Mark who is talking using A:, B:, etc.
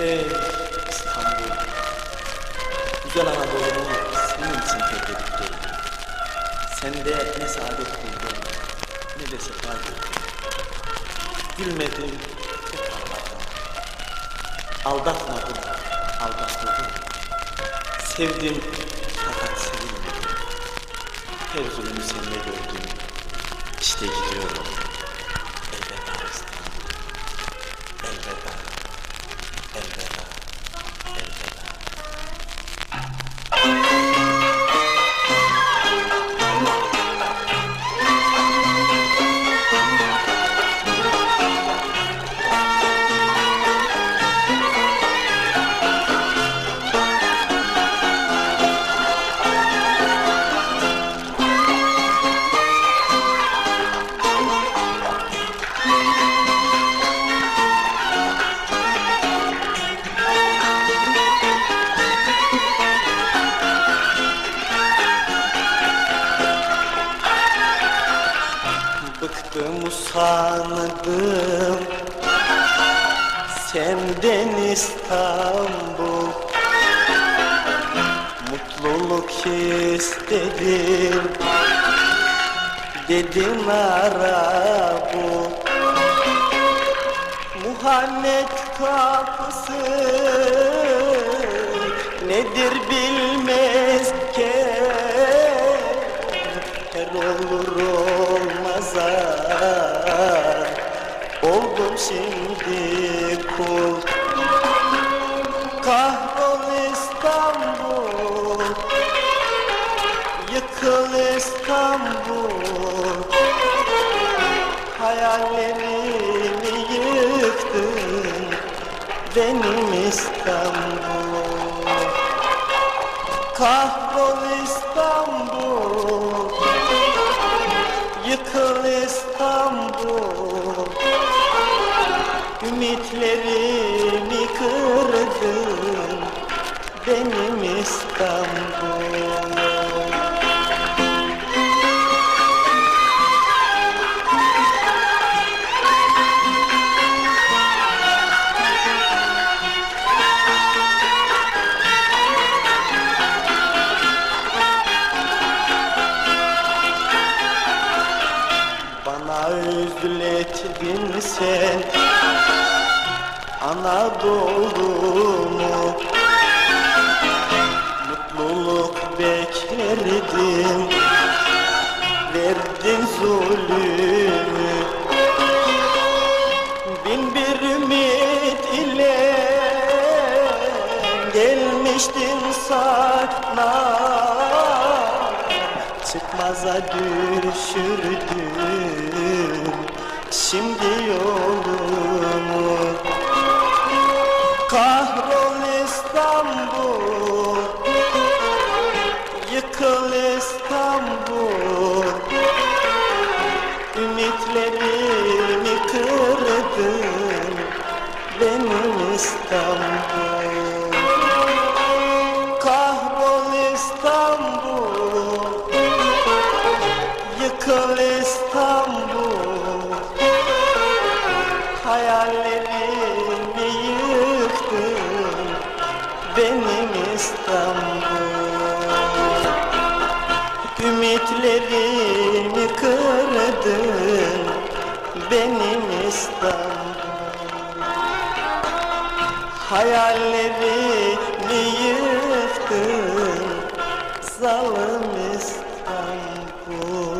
A: Ey İstanbul, güzel Anadolu'mu senin için geldim. Sende ne saadet buldum, ne de sefa gördüm. Gülmedim, hep ağladım. Aldatmadım, aldatıldım. Sevdim, fakat sevilmedim. Her zulümü sende gördüm. İşte gidiyorum. Bıktım usandım. Senden İstanbul. Mutluluk istedim. Dedim ara bu. Muhammed kapısı Nedir Oldum şimdi kul Kahrol İstanbul Yıkıl İstanbul. Hayallerimi yıktın Benim İstanbul. Kahrol İstanbul Yıkıl İstanbul Ümitlerimi kırdın Benim İstanbul Bana üzlettin sen Anadolu'mu Mutluluk beklerdim. Verdin zulümü Bin bir ümit ile. Gelmiştim sana Çıkmaza düşürdüm. Şimdi yolumu Kahrol İstanbul. Yıkıl İstanbul. Hayallerimi yıktın Benim İstanbul. Ümitlerimi kırdın Benim İstanbul Hayallerimi yıktın. Zalim İstanbul.